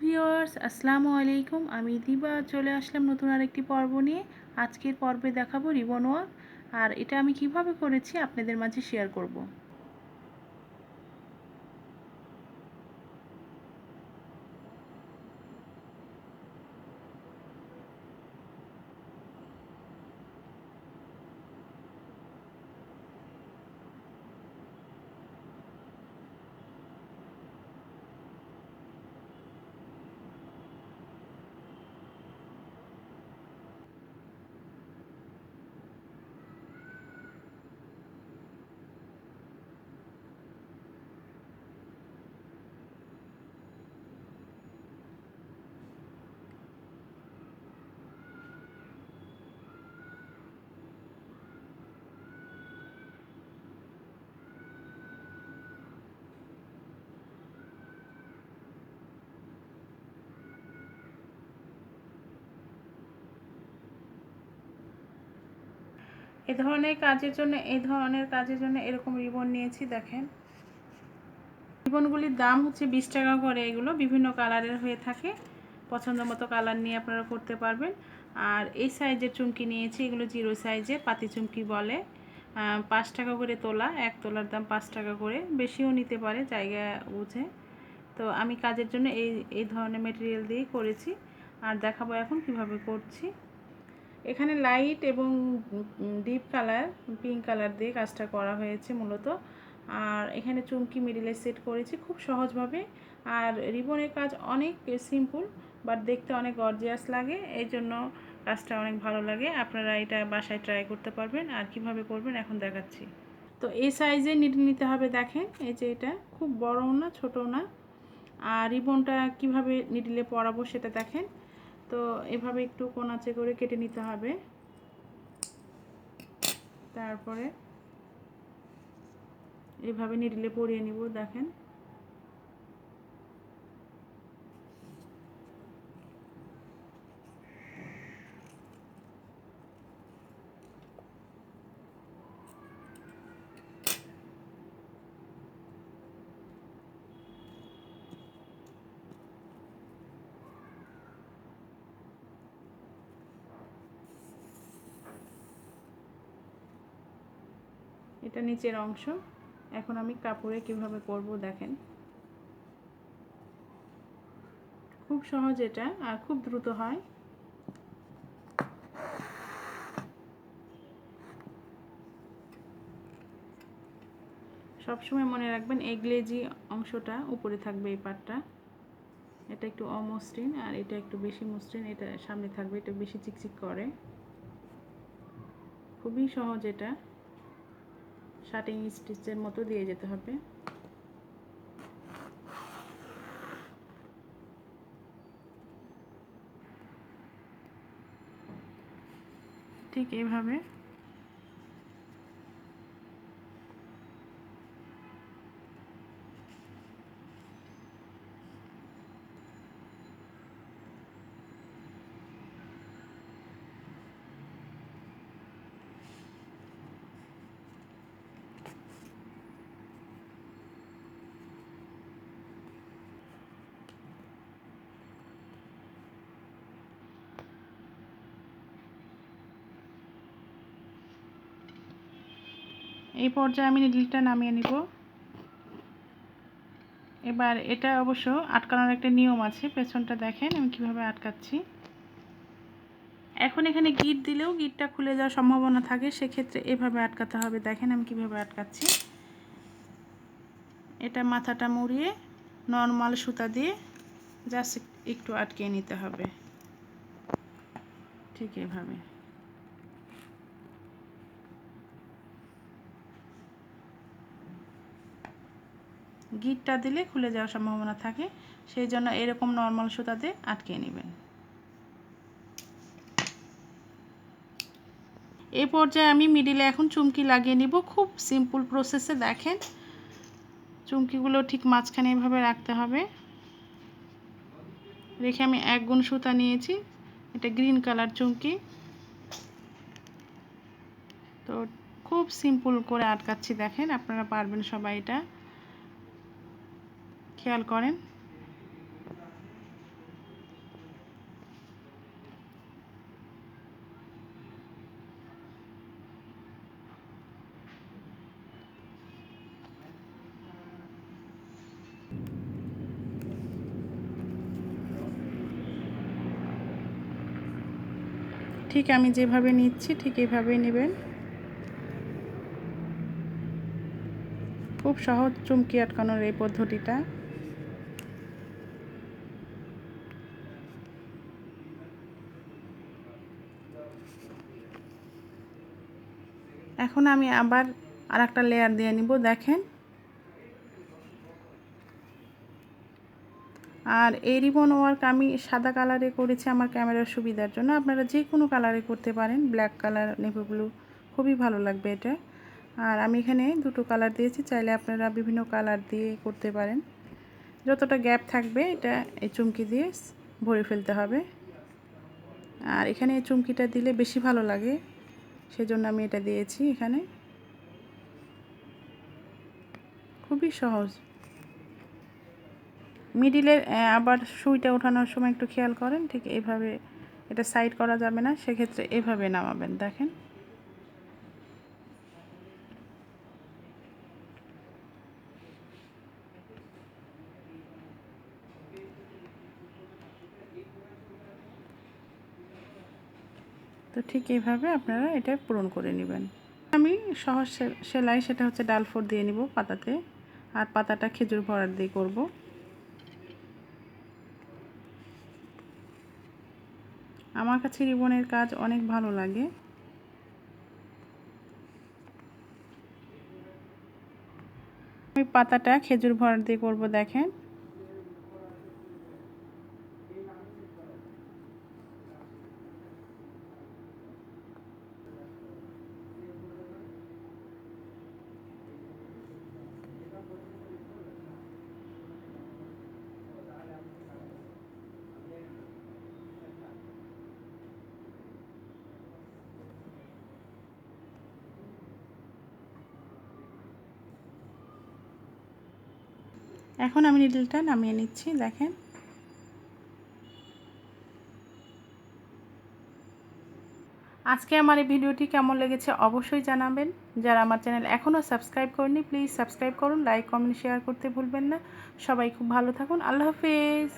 Viewers, আসসালামু আলাইকুম আমি দিবা, চলে আসলাম নতুন আরেকটি পর্ব নিয়ে আজকের পর্বে দেখাবো রিবন ওয়ার্ক আর এটা আমি কীভাবে করেছি আপনাদের মাঝে শেয়ার করব। এ ধরনের কাজের জন্য এই ধরনের কাজের জন্য এরকম রিবন নিয়েছি, দেখেন। রিবনগুলির দাম হচ্ছে বিশ টাকা করে, এগুলো বিভিন্ন কালারের হয়ে থাকে। পছন্দ মতো কালার নিয়ে আপনারা করতে পারবেন। আর এই সাইজের চুমকি নিয়েছি, এগুলো জিরো সাইজে, পাতি চুমকি বলে। পাঁচ টাকা করে তোলা, এক তোলার দাম পাঁচ টাকা করে। বেশিও নিতে পারে, জায়গা বুঝে। তো আমি কাজের জন্য এই এই ধরনের মেটেরিয়াল দিয়েই করেছি। আর দেখাবো এখন কীভাবে করছি। এখানে লাইট এবং ডিপ কালার, পিঙ্ক কালার দিয়ে কাজটা করা হয়েছে মূলত। আর এখানে চুমকি মিডিলে সেট করেছি খুব সহজভাবে। আর রিবনের কাজ অনেক সিম্পল বাট দেখতে অনেক গর্জিয়াস লাগে। এই জন্য কাজটা অনেক ভালো লাগে। আপনারা এটা বাসায় ট্রাই করতে পারবেন। আর কীভাবে করবেন এখন দেখাচ্ছি। তো এই সাইজে নিডল নিতে হবে দেখেন। এই যে এটা খুব বড়ও না, ছোটও না। আর রিবনটা কীভাবে নিডলে পরাবো সেটা দেখেন। তো এভাবে একটু কোনাচে করে কেটে নিতে হবে। তারপরে এভাবে নিডলে পরিয়ে নিব দেখেন। এটা নিচের অংশ। এখন আমি কাপড়ে কীভাবে করব দেখেন। খুব সহজ এটা, আর খুব দ্রুত হয়। সবসময় মনে রাখবেন, এই গ্লেজি অংশটা উপরে থাকবে এই পাটটা। এটা একটু অমসৃণ, আর এটা একটু বেশি মসৃণ, এটা সামনে থাকবে, এটা বেশি চিকচিক করে। খুবই সহজ এটা। শার্টিং স্টিচের মতো দিয়ে যেতে হবে। ঠিক এইভাবে এই পর্যায়ে আমি নিডলটা নামিয়ে নিব। এবার এটা অবশ্য আটকানোর একটা নিয়ম আছে, পেছনটা দেখেন আমি কীভাবে আটকাচ্ছি। এখন এখানে গিট দিলেও গিটটা খুলে যাওয়ার সম্ভাবনা থাকে, সেক্ষেত্রে এভাবে আটকাতে হবে। দেখেন আমি কীভাবে আটকাচ্ছি। এটা মাথাটা মুড়িয়ে নর্মাল সুতা দিয়ে জাস্ট একটু আটকে নিতে হবে। ঠিক এভাবে। গিটটা দিলে খুলে যাওয়ার সম্ভাবনা থাকে, সেই জন্য এরকম নর্মাল সুতাতে আটকে নেবেন। এই পর্যায়ে আমি মিডিলে এখন চুমকি লাগিয়ে নিব। খুব সিম্পল প্রসেসে দেখেন, চুমকিগুলো ঠিক মাঝখানে এভাবে রাখতে হবে। রেখে আমি এক গুণ সুতা নিয়েছি, এটা গ্রিন কালার চুমকি। তো খুব সিম্পল করে আটকাচ্ছি, দেখেন আপনারা পারবেন সবাই এটা। খেয়াল করেন। ঠিক আমি যেভাবে নিচ্ছি, ঠিক এইভাবেই নেবেন। খুব সহজ চুমকি আটকানোর এই পদ্ধতিটা। এখন আমি আবার আর একটা লেয়ার দিয়ে নিব, দেখেন। আর এই রিবন ওয়ার্ক আমি সাদা কালারে করেছি আমার ক্যামেরার সুবিধার জন্য। আপনারা যে কোনো কালারে করতে পারেন ব্ল্যাক কালার নেভি ব্লু খুবই ভালো লাগবে এটা। আর আমি এখানে দুটো কালার দিয়েছি, চাইলে আপনারা বিভিন্ন কালার দিয়ে করতে পারেন। যতটা গ্যাপ থাকবে এটা এই চুমকি দিয়ে ভরে ফেলতে হবে। আর এখানে চুমকিটা দিলে বেশি ভালো লাগে। সেজন্য আমি এটা দিয়েছি এখানে। খুবই সহজ। মিডিলের আবার সুইটা ওঠানোর সময় একটু খেয়াল করেন, ঠিক এভাবে এটা সাইড করা যাবে না, সেক্ষেত্রে এভাবে নামাবেন, দেখেন। তো ঠিক এইভাবে আপনারা এটা পূরণ করে নেবেন। আমি সহজ সেলাই সেটা হচ্ছে ডালফোর দিয়ে নিব পাতাতে। আর পাতাটা খেজুর ভরার দিয়ে করব। আমার কাছে রিবনের কাজ অনেক ভালো লাগে। আমি পাতাটা খেজুর ভরার দিয়ে করব দেখেন। এখন আমি নিডলটা নামিয়ে নিচ্ছি, দেখেন। আজকে আমার এই ভিডিওটি কেমন লেগেছে অবশ্যই জানাবেন। যারা আমার চ্যানেল এখনও সাবস্ক্রাইব করেনি প্লিজ সাবস্ক্রাইব করুন, লাইক, কমেন্ট শেয়ার করতে ভুলবেন না। সবাই খুব ভালো থাকুন, আল্লাহ হাফেজ।